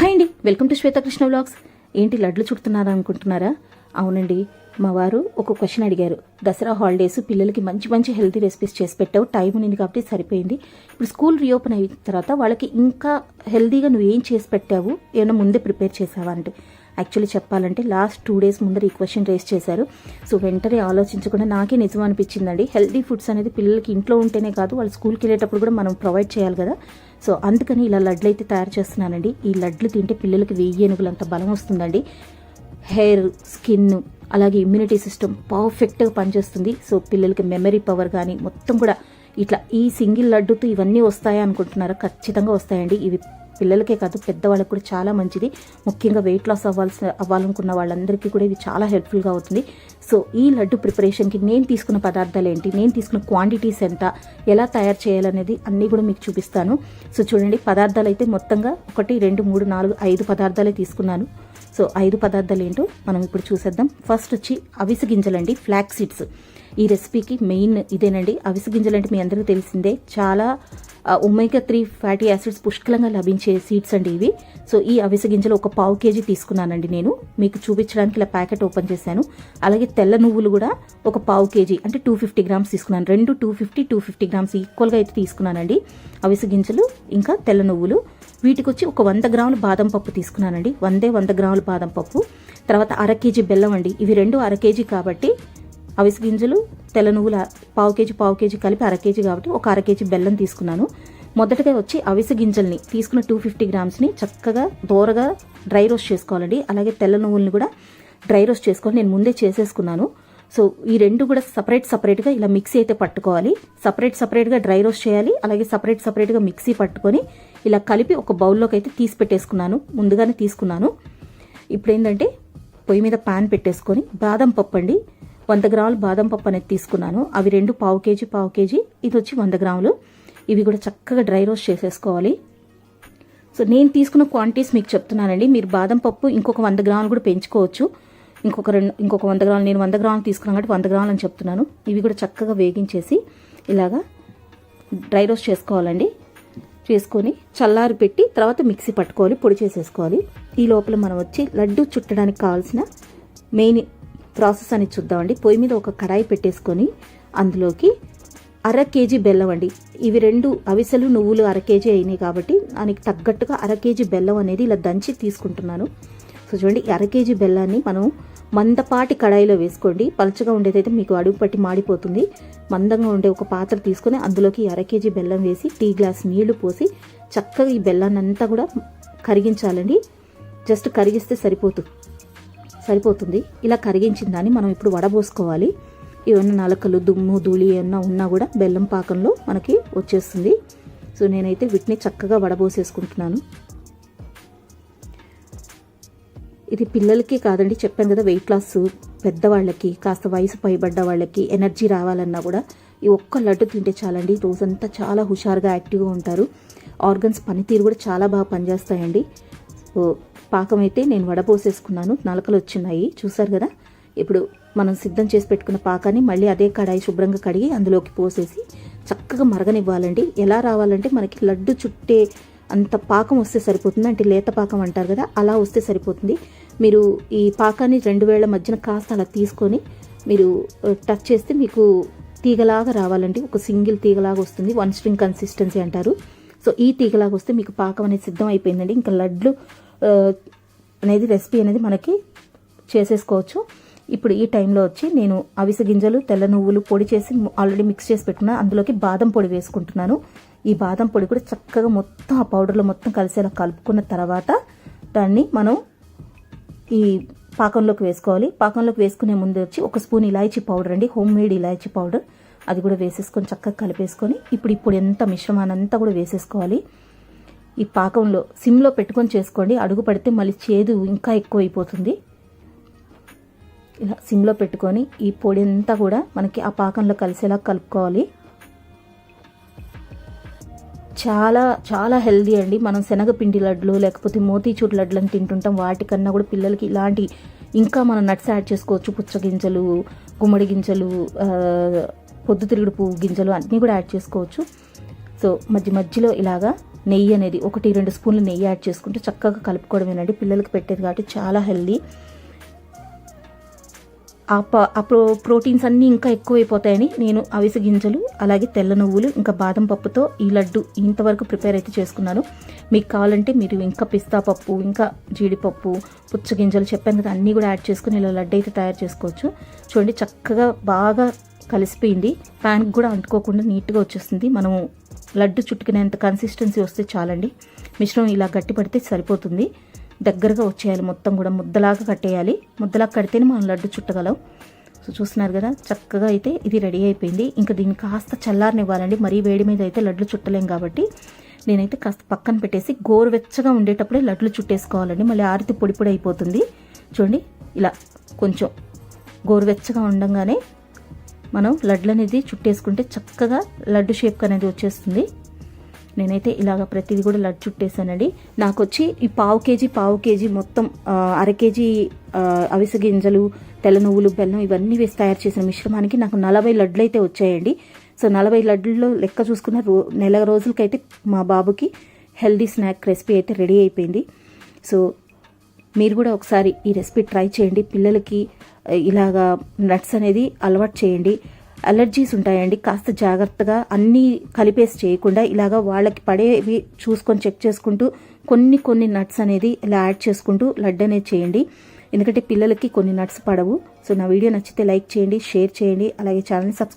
Hi అండి. Welcome to Shwetha Krishna vlogs. ఏంటి లడ్లు చుడుతున్నారా అనుకుంటున్నారా? అవునండి. మా వారు ఒక క్వశ్చన్ అడిగారు. దసరా హాలిడేస్ పిల్లలకి మంచి మంచి హెల్తీ రెసిపీస్ చేసి పెట్టావు. టైం ఉంది కాబట్టి సరిపోయింది. ఇప్పుడు స్కూల్ రీఓపెన్ అయిన తర్వాత వాళ్ళకి ఇంకా హెల్తీగా నువ్వు ఏం చేసి పెట్టావు? ఏమైనా ముందే ప్రిపేర్ చేసావా అంటే. యాక్చువల్లీ చెప్పాలంటే లాస్ట్ టూ డేస్ ముందర ఈ క్వశ్చన్ రేస్ చేశారు. సో వెంటనే ఆలోచించకుండా నాకే నిజం అనిపించిందండి. హెల్తీ ఫుడ్స్ అనేది పిల్లలకి ఇంట్లో ఉంటేనే కాదు వాళ్ళు స్కూల్కి వెళ్ళేటప్పుడు కూడా మనం ప్రొవైడ్ చేయాలి కదా. సో అందుకని ఇలా లడ్లు అయితే తయారు చేస్తున్నానండి. ఈ లడ్లు తింటే పిల్లలకి వెయ్యి ఏనుగులంత బలం వస్తుందండి. హెయిర్ స్కిన్ అలాగే ఇమ్యూనిటీ సిస్టమ్ పర్ఫెక్ట్గా పనిచేస్తుంది. సో పిల్లలకి మెమరీ పవర్ కానీ మొత్తం కూడా ఇట్లా ఈ సింగిల్ లడ్డుతో ఇవన్నీ వస్తాయా అనుకుంటున్నారా? ఖచ్చితంగా వస్తాయండి. ఇవి పిల్లలకే కాదు పెద్దవాళ్ళకి కూడా చాలా మంచిది. ముఖ్యంగా వెయిట్ లాస్ అవ్వాల్సిన అవ్వాలనుకున్న వాళ్ళందరికీ కూడా ఇది చాలా హెల్ప్ఫుల్గా అవుతుంది. సో ఈ లడ్డు ప్రిపరేషన్కి నేను తీసుకున్న పదార్థాలు ఏంటి? నేను తీసుకున్న క్వాంటిటీస్ ఎంత? ఎలా తయారు చేయాలనేది అన్నీ కూడా మీకు చూపిస్తాను. సో చూడండి పదార్థాలు అయితే మొత్తంగా ఒకటి రెండు మూడు నాలుగు ఐదు పదార్థాలే తీసుకున్నాను. సో ఐదు పదార్థాలు ఏంటో మనం ఇప్పుడు చూసేద్దాం. ఫస్ట్ వచ్చి అవిసె గింజలండి ఫ్లాక్ సీడ్స్ ఈ రెసిపీకి మెయిన్ ఇదేనండి. అవిసె గింజలు అంటే మీ అందరికీ తెలిసిందే. చాలా ఒమేగా త్రీ ఫ్యాటీ యాసిడ్స్ పుష్కలంగా లభించే సీడ్స్ అండి ఇవి. సో ఈ అవిసె గింజలు ఒక పావు కేజీ తీసుకున్నానండి నేను. మీకు చూపించడానికి ఇలా ప్యాకెట్ ఓపెన్ చేశాను. అలాగే తెల్ల నువ్వులు కూడా ఒక పావు కేజీ అంటే టూ ఫిఫ్టీ గ్రామ్స్ తీసుకున్నాను. రెండు two fifty two fifty grams ఈక్వల్గా అయితే తీసుకున్నానండి. అవిసె గింజలు ఇంకా తెల్ల నువ్వులు. వీటికి వచ్చి ఒక వంద గ్రాముల బాదం పప్పు తీసుకున్నానండి. వందే వంద గ్రాముల బాదం పప్పు. తర్వాత అర కేజీ బెల్లం అండి. ఇవి రెండు అర కేజీ కాబట్టి అవిసి గింజలు తెల్ల నువ్వుల పావు కేజీ పావు కేజీ కలిపి అర కేజీ కాబట్టి ఒక అర కేజీ బెల్లం తీసుకున్నాను. మొదటగా వచ్చి అవిసె గింజల్ని తీసుకున్న టూ ఫిఫ్టీ గ్రామ్స్ని చక్కగా దోరగా డ్రై రోస్ట్ చేసుకోవాలండి. అలాగే తెల్ల నువ్వుల్ని కూడా డ్రై రోస్ట్ చేసుకొని నేను ముందే చేసేసుకున్నాను. సో ఈ రెండు కూడా సపరేట్ సపరేట్గా ఇలా మిక్సీ అయితే పట్టుకోవాలి. సపరేట్ సపరేట్గా డ్రై రోస్ట్ చేయాలి. అలాగే సపరేట్ సపరేట్గా మిక్సీ పట్టుకొని ఇలా కలిపి ఒక బౌల్లోకి అయితే తీసి పెట్టేసుకున్నాను. ముందుగానే తీసుకున్నాను. ఇప్పుడు ఏంటంటే పొయ్యి మీద పాన్ పెట్టేసుకొని బాదం పప్పు అండి వంద గ్రాములు బాదం పప్పు అనేది తీసుకున్నాను. అవి రెండు పావు కేజీ పావు కేజీ. ఇది వచ్చి వంద గ్రాములు. ఇవి కూడా చక్కగా డ్రై రోస్ట్ చేసేసుకోవాలి. సో నేను తీసుకున్న క్వాంటిటీస్ మీకు చెప్తున్నానండి. మీరు బాదం పప్పు ఇంకొక వంద గ్రాములు కూడా పెంచుకోవచ్చు. ఇంకొక రెండు ఇంకొక వంద గ్రాములు నేను వంద గ్రాములు తీసుకున్నాను కాబట్టి వంద గ్రాములు అని చెప్తున్నాను. ఇవి కూడా చక్కగా వేగించేసి ఇలాగా డ్రై రోస్ట్ చేసుకోవాలండి. చేసుకొని చల్లారి పెట్టి తర్వాత మిక్సీ పట్టుకోవాలి పొడి చేసేసుకోవాలి. ఈ లోపల మనం వచ్చి లడ్డు చుట్టడానికి కావాల్సిన మెయిన్ ప్రాసెస్ అని చూద్దామండి. పొయ్యి మీద ఒక కడాయి పెట్టేసుకొని అందులోకి అర కేజీ బెల్లం అండి. ఇవి రెండు అవిసెలు నువ్వులు అర కేజీ అయినాయి కాబట్టి దానికి తగ్గట్టుగా అర కేజీ బెల్లం అనేది ఇలా దంచి తీసుకుంటున్నాను. సో చూడండి అర కేజీ బెల్లాన్ని మనం మందపాటి కడాయిలో వేసుకోండి. పలుచగా ఉండేదైతే మీకు అడుగు పట్టి మాడిపోతుంది. మందంగా ఉండే ఒక పాత్ర తీసుకొని అందులోకి అర కేజీ బెల్లం వేసి టీ గ్లాస్ నీళ్ళు పోసి చక్కగా ఈ బెల్లాన్ని అంతా కూడా కరిగించాలండి. జస్ట్ కరిగిస్తే సరిపోతుంది. సరిపోతుంది. ఇలా కరిగించిన దాన్ని మనం ఇప్పుడు వడబోసుకోవాలి. ఏమన్నా నలకలు దుమ్ము ధూళి ఏమన్నా ఉన్నా కూడా బెల్లం పాకంలో మనకి వచ్చేస్తుంది. సో నేనైతే వీటిని చక్కగా వడబోసేసుకుంటున్నాను. ఇది పిల్లలకి కాదండి చెప్పాను కదా వెయిట్ లాస్ పెద్దవాళ్ళకి కాస్త వయసు పైబడ్డ వాళ్ళకి ఎనర్జీ రావాలన్నా కూడా ఈ ఒక్క లడ్డు తింటే చాలండి రోజంతా చాలా హుషారుగా యాక్టివ్గా ఉంటారు. ఆర్గన్స్ పనితీరు కూడా చాలా బాగా పనిచేస్తాయండి. పాకం అయితే నేను వడపోసేసుకున్నాను నలకలు వచ్చినాయి చూసారు కదా? ఇప్పుడు మనం సిద్ధం చేసి పెట్టుకున్న పాకాన్ని మళ్ళీ అదే కడాయి శుభ్రంగా కడిగి అందులోకి పోసేసి చక్కగా మరగనివ్వాలండి. ఎలా రావాలంటే మనకి లడ్డు చుట్టే అంత పాకం వస్తే సరిపోతుంది. అంటే లేత పాకం అంటారు కదా అలా వస్తే సరిపోతుంది. మీరు ఈ పాకాన్ని రెండు వేళ్ళ మధ్యన కాస్త అలా తీసుకొని మీరు టచ్ చేస్తే మీకు తీగలాగా రావాలండి. ఒక సింగిల్ తీగలాగా వస్తుంది. వన్ స్ట్రింగ్ కన్సిస్టెన్సీ అంటారు. సో ఈ తీగలాగా వస్తే మీకు పాకం అనేది సిద్ధం అయిపోయిందండి ఇంకా లడ్లు అనేది రెసిపీ అనేది మనకి చేసేసుకోవచ్చు. ఇప్పుడు ఈ టైంలో వచ్చి నేను అవిసె గింజలు తెల్ల నువ్వులు పొడి చేసి ఆల్రెడీ మిక్స్ చేసి పెట్టుకున్నా. అందులోకి బాదం పొడి వేసుకుంటున్నాను. ఈ బాదం పొడి కూడా చక్కగా మొత్తం ఆ పౌడర్లో మొత్తం కలిసేలా కలుపుకున్న తర్వాత దాన్ని మనం ఈ పాకంలోకి వేసుకోవాలి. పాకంలోకి వేసుకునే ముందు వచ్చి ఒక స్పూన్ ఇలాయచీ పౌడర్ అండి. Home made elaichi powder. అది కూడా వేసేసుకొని చక్కగా కలిపేసుకొని ఇప్పుడు ఇప్పుడు ఎంత మిశ్రమాన్ని అంతా కూడా వేసేసుకోవాలి. ఈ పాకంలో సిమ్లో పెట్టుకొని చేసుకోండి. అడుగు పడితే మళ్ళీ చేదు ఇంకా ఎక్కువ అయిపోతుంది ఇలా సిమ్లో పెట్టుకొని ఈ పొడి అంతా కూడా మనకి ఆ పాకంలో కలిసేలా కలుపుకోవాలి. చాలా చాలా హెల్దీ అండి. మనం శనగపిండి లడ్లు లేకపోతే మోతీచూర్ లడ్లను తింటుంటాం. వాటికన్నా కూడా పిల్లలకి ఇలాంటి ఇంకా మనం నట్స్ యాడ్ చేసుకోవచ్చు. పుచ్చగింజలు గుమ్మడి గింజలు పొద్దుతిరుగుడు పువ్వు గింజలు అన్నీ కూడా యాడ్ చేసుకోవచ్చు. సో మధ్య మధ్యలో ఇలాగా నెయ్యి అనేది ఒకటి రెండు స్పూన్లు నెయ్యి యాడ్ చేసుకుంటే చక్కగా కలుపుకోవడమేనండి. పిల్లలకు పెట్టేది కాబట్టి చాలా హెల్దీ. ఆ ప- ఆ ప్రో ప్రోటీన్స్ అన్నీ ఇంకా ఎక్కువైపోతాయని నేను అవిసె గింజలు అలాగే తెల్ల నువ్వులు ఇంకా బాదం పప్పుతో ఈ లడ్డు ఇంతవరకు ప్రిపేర్ అయితే చేసుకున్నాను. మీకు కావాలంటే మీరు ఇంకా పిస్తా పప్పు ఇంకా జీడిపప్పు పుచ్చగింజలు చెప్పాను కదా అన్నీ కూడా యాడ్ చేసుకుని ఇలా లడ్డు అయితే తయారు చేసుకోవచ్చు. చూడండి చక్కగా బాగా కలిసిపోయింది. ప్యాన్కి కూడా అంటుకోకుండా నీట్గా వచ్చేస్తుంది. మనము లడ్డు చుట్టుకునేంత కన్సిస్టెన్సీ వస్తే చాలండి. మిశ్రమం ఇలా గట్టి పడితే సరిపోతుంది. దగ్గరగా వచ్చేయాలి. మొత్తం కూడా ముద్దలాగా కట్టేయాలి. ముద్దలాగా కడితేనే మనం లడ్డు చుట్టగలం. సో చూస్తున్నారు కదా చక్కగా అయితే ఇది రెడీ అయిపోయింది. ఇంకా దీన్ని కాస్త చల్లారనివ్వాలండి. మరీ వేడి మీద అయితే లడ్లు చుట్టలేం కాబట్టి నేనైతే కాస్త పక్కన పెట్టేసి గోరువెచ్చగా ఉండేటప్పుడే లడ్లు చుట్టేసుకోవాలండి. మళ్ళీ ఆరితే పొడి పొడి అయిపోతుంది. చూడండి ఇలా కొంచెం గోరువెచ్చగా ఉండంగానే మనం లడ్లు అనేది చుట్టేసుకుంటే చక్కగా లడ్డు షేప్ అనేది వచ్చేస్తుంది. నేనైతే ఇలాగ ప్రతిదీ కూడా లడ్డు చుట్టేసానండి నాకు వచ్చి ఈ పావు కేజీ పావు కేజీ మొత్తం అర కేజీ అవిసె గింజలు తెల్ల నువ్వులు బెల్లం ఇవన్నీ వేసి తయారు చేసిన మిశ్రమానికి నాకు నలభై లడ్లు అయితే వచ్చాయండి. సో నలభై లడ్లలో లెక్క చూసుకున్న రో నెల రోజులకైతే మా బాబుకి హెల్దీ స్నాక్ రెసిపీ అయితే రెడీ అయిపోయింది. సో మీరు కూడా ఒకసారి ఈ రెసిపీ ట్రై చేయండి. పిల్లలకి ఇలాగా నట్స్ అనేది అలవాటు చేయండి. అలర్జీస్ ఉంటాయండి. కాస్త జాగ్రత్తగా అన్నీ కలిపేసి చేయకుండా ఇలాగా వాళ్ళకి పడేవి చూసుకొని చెక్ చేసుకుంటూ కొన్ని కొన్ని నట్స్ అనేది ఇలా యాడ్ చేసుకుంటూ లడ్డు అనేది చేయండి. ఎందుకంటే పిల్లలకి కొన్ని నట్స్ పడవు. సో నా వీడియో నచ్చితే లైక్ చేయండి షేర్ చేయండి. అలాగే ఛానల్ సబ్స్క్రైబ్